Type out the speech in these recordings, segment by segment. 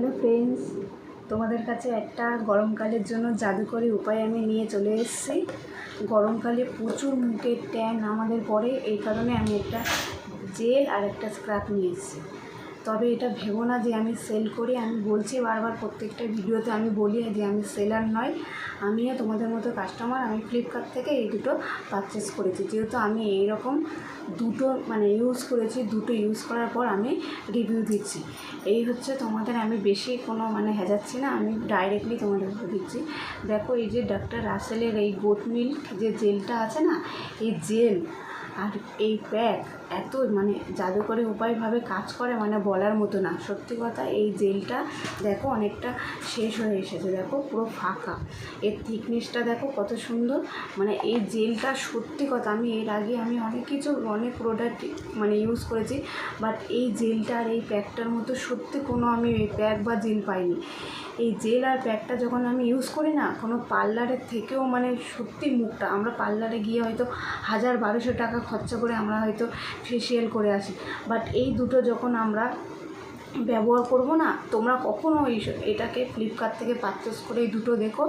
Hello friends, তোমাদের কাছে একটা গরমকালের জন্য জাদুকরি উপায় আমি নিয়ে চলে এসেছি। গরমকালে প্রচুর মুখের ট্যান আমাদের পরে এই কারণে আমি একটা জেল আর একটা স্ক্রাব নিয়ে এসেছি। তবে এটা ভেবো না যে আমি সেল করি। আমি বলছি বারবার প্রত্যেকটা ভিডিওতে আমি বলি যে আমি সেলার নয়। আমিও তোমাদের মতো কাস্টমার আমি ফ্লিপকার্ট থেকে এই দুটো পারচেস করেছি। যেহেতু আমি এই রকম দুটো মানে ইউজ করেছি, দুটো ইউজ করার পর আমি রিভিউ দিচ্ছি। এই হচ্ছে তোমাদের, আমি বেশি কোনো মানে হেজাচ্ছি না, আমি ডাইরেক্টলি তোমাদেরকে দিচ্ছি। দেখো এই যে ডাক্তার রাসেলের এই গোট মিল্ক যে জেলটা আছে না, এই জেল আর এই প্যাক এত মানে জাদুকরি উপায়ভাবে কাজ করে মানে বলার মতো না। সত্যি কথা, এই জেলটা দেখো অনেকটা শেষ হয়ে এসেছে। দেখো পুরো ফাঁকা। এর থিকনেসটা দেখো কত সুন্দর। মানে এই জেলটা সত্যি কথা, আমি এর আগে আমি অনেক কিছু, অনেক প্রোডাক্ট মানে ইউজ করেছি বাট এই জেলটা আর এই প্যাকটার মতো সত্যি কোনো আমি এই প্যাক বা জেল পাইনি। এই জেল আর প্যাকটা যখন আমি ইউজ করি না, কোনো পার্লারের থেকেও মানে সত্যি মুখটা, আমরা পার্লারে গিয়ে হয়তো হাজার বারোশো টাকা খরচা করে আমরা হয়তো ফেসিয়াল করে আসি। বাট এই দুটো যখন আমরা ব্যবহার করব না, তোমরা কখনো এই এটাকে ফ্লিপকার্ট থেকে পারচেস করে এই দুটো দেখো।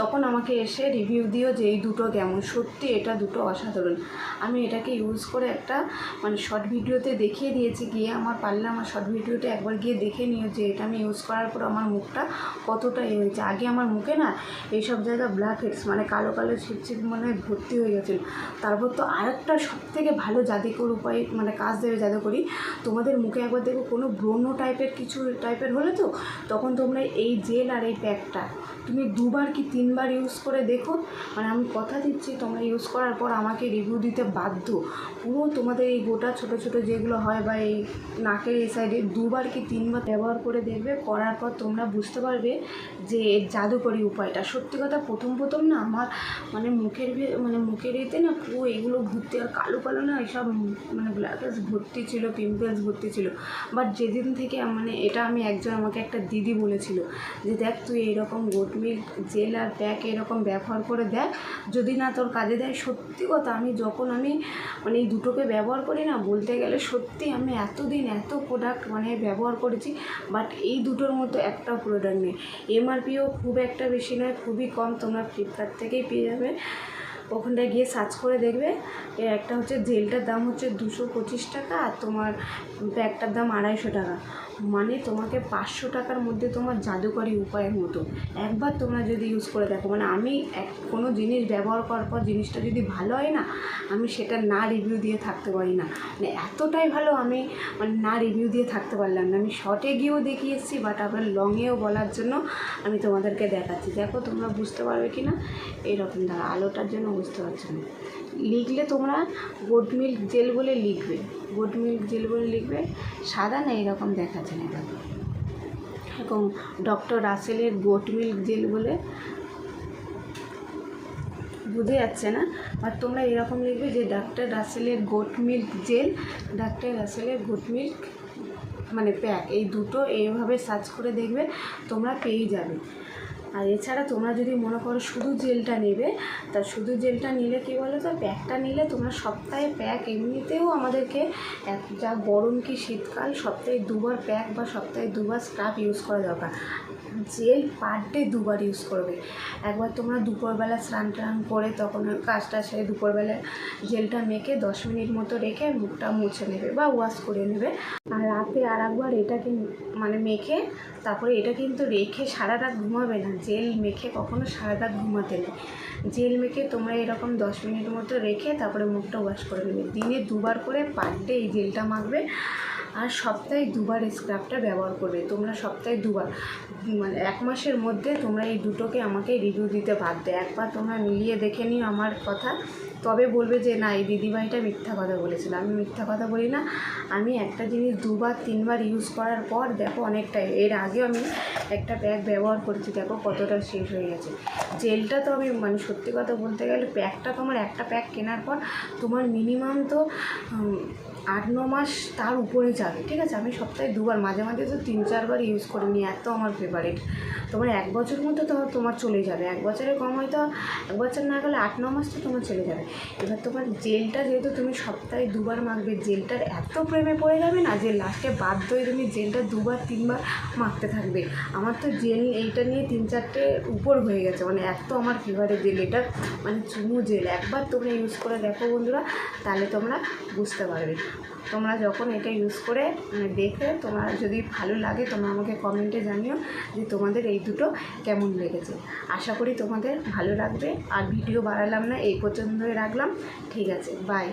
তখন আমাকে এসে রিভিউ দিও যে এই দুটো কেমন। সত্যি এটা দুটো অসাধারণ। আমি এটাকে ইউজ করে একটা মানে শর্ট ভিডিওতে দেখিয়ে দিয়েছি, গিয়ে আমার পারলে আমার শর্ট ভিডিওতে একবার গিয়ে দেখে নিও যে এটা আমি ইউজ করার পর আমার মুখটা কতটা এ হয়েছে। আগে আমার মুখে না এইসব জায়গা ব্ল্যাক হেডস মানে কালো কালো ছিটছিট মানে ভর্তি হয়ে গেছিল। তারপর তো আরেকটা সব থেকে ভালো জাদুকর উপায় মানে কাজ দেবে জাদুকরি, তোমাদের মুখে একবার দেখো কোনো ব্রণ টাইপের কিছু টাইপের হলে তো তখন তোমরা এই জেল আর এই প্যাকটা তুমি দুবার কি তিনবার ইউজ করে দেখো। মানে আমি কথা দিচ্ছি, তোমরা ইউজ করার পর আমাকে রিভিউ দিতে বাধ্য। পুরো তোমাদের এই গোটা ছোট ছোট যেগুলো হয় বা এই নাকের এই সাইডে দুবার কি তিনবার ব্যবহার করে দেখবে, করার পর তোমরা বুঝতে পারবে যে এর জাদুকরি উপায়টা। সত্যি কথা প্রথম প্রথম না আমার মানে মুখের মানে মুখের এতে না পুরো এগুলো ভর্তি আর কালো কালো না এসব মানে ব্ল্যাকেস ভর্তি ছিল পিম্পলস ভর্তি ছিল। বাট যেদিন থেকে মানে এটা আমি একজন, আমাকে একটা দিদি বলেছিল যে, দেখ, তুই এরকম গোট মিল্ক জেল আর প্যাক এরকম ব্যবহার করে দেখ। যদি না তোর কাজে দেয়, সত্যি কথা, আমি যখন আমি মানে এই দুটোকে ব্যবহার করি না, বলতে গেলে সত্যি আমি এতদিন এত প্রোডাক্ট মানে ব্যবহার করেছি বাট এই দুটোর মতো একটা প্রোডাক্ট নেই। এমআরপিও খুব একটা বেশি নয়, খুবই কম, তোমরা ফ্লিপকার্ট থেকেই পেয়ে যাবে। ওখানটায় গিয়ে সার্চ করে দেখবে একটা হচ্ছে জেলটার দাম হচ্ছে দুশো পঁচিশ টাকা আর তোমার ব্যাগটার দাম আড়াইশো টাকা। মানে তোমাকে পাঁচশো টাকার মধ্যে তোমার জাদুকরি উপায়ের মতো। একবার তোমরা যদি ইউজ করে দেখো মানে আমি এক, কোনো জিনিস ব্যবহার করার পর জিনিসটা যদি ভালো হয় না, আমি সেটা না রিভিউ দিয়ে থাকতে পারি না। মানে এতটাই ভালো আমি মানে না রিভিউ দিয়ে থাকতে পারলাম না। আমি শর্টে গিয়েও দেখিয়ে এসেছি বাট আপনার লংয়েও বলার জন্য আমি তোমাদেরকে দেখাচ্ছি। দেখো তোমরা বুঝতে পারবে কি না এইরকম দাঁড়া, আলোটার জন্য বুঝতে পারছ না। লিখলে তোমরা গোট মিল্ক জেল বলে লিখবে। গোট মিল্ক জেল বলে লিখবে। সাদা না এরকম দেখাচ্ছে না দেখো। এরকম ডক্টর রাসেলের গোট মিল্ক জেল বলে বুঝে যাচ্ছে না। আর তোমরা এরকম লিখবে যে ডাক্তার রাসেলের গোট মিল্ক জেল ডাক্তার রাসেলের গোট মিল্ক মানে প্যাক এই দুটো এইভাবে সার্চ করে দেখবে, তোমরা পেয়েই যাবে। আর এছাড়া তোমরা যদি মনে করো শুধু জেলটা নেবে, তা শুধু জেলটা নিলে কী বলো তো? প্যাকটা নিলে তোমরা সপ্তাহে প্যাক এমনিতেও আমাদেরকে এক যা গরম কি শীতকাল, সপ্তাহে দুবার প্যাক বা সপ্তাহে দুবার স্ক্রাব ইউজ করা দরকার। জেল পার ডে দুবার ইউজ করবে। একবার তোমরা দুপুরবেলা স্নান টান করে তখন কাজটা সেরে দুপুরবেলা জেলটা মেখে দশ মিনিট মতো রেখে মুখটা মুছে নেবে বা ওয়াশ করে নেবে। আর রাতে আর একবার এটাকে মানে মেখে তারপরে এটা কিন্তু রেখে সারা রাত ঘুমাবে না। জেল মেখে কখনো সারা রাত ঘুমাতে নেই। জেল মেখে তোমরা এরকম দশ মিনিট মতো রেখে তারপরে মুখটা ওয়াশ করে নেবে। দিনে দুবার করে পার ডে এই জেলটা মাখবে আর সপ্তাহে দুবার স্ক্রাবটা ব্যবহার করবে। তোমরা সপ্তাহে দুবার। মানে এক মাসের মধ্যে তোমরা এই দুটোকে আমাকে রিভিউ দিতে বাধ্য। একবার তোমরা মিলিয়ে দেখে নিও আমার কথা। তবে বলবে যে, না, এই দিদিভাইটা মিথ্যা কথা বলেছিল। আমি মিথ্যা কথা বলি না। আমি একটা জিনিস দুবার, তিনবার ইউজ করার পর দেখো অনেকটাই এর আগেও আমি একটা প্যাক ব্যবহার করেছি, দেখো কতটা শেষ হয়ে গেছে। জেলটা তো আমি মানে সত্যি কথা বলতে গেলে, প্যাকটা তোমার একটা প্যাক কেনার পর তোমার মিনিমাম তো আট, ন মাস তার উপরে যাবে, ঠিক আছে? আমি সপ্তাহে দুবার, মাঝে মাঝে তো তিন, চারবার ইউজ করে নিই এত আমার ফেভারিট তোমার এক বছর মতো তো তোমার চলে যাবে, এক বছরে কম হয়তো এক বছর না গেলে আট, ন মাস তো তোমার চলে যাবে। এবার তোমার জেলটা যেহেতু তুমি সপ্তাহে দুবার মাখবে, জেলটার এত প্রেমে পড়ে যাবে না যে লাস্টে বাধ্য হয়ে তুমি জেলটা দুবার, তিনবার মাখতে থাকবে। আমার তো জেল এইটা নিয়ে তিন, চারটে উপর হয়ে গেছে মানে এত আমার ফেভারিট জেল, এটা মানে চুমু জেল। একবার তোমরা ইউজ করে দেখো বন্ধুরা, তাহলে তোমরা বুঝতে পারবে। তোমরা যখন এটা ইউজ করে মানে দেখে তোমার যদি ভালো লাগে, তোমরা আমাকে কমেন্টে জানিও যে তোমাদের এই দুটো কেমন লেগেছে। আশা করি তোমাদের ভালো লাগবে। আর ভিডিও বাড়ালাম না, এই পর্যন্তই রাখলাম। ঠিক আছে বাই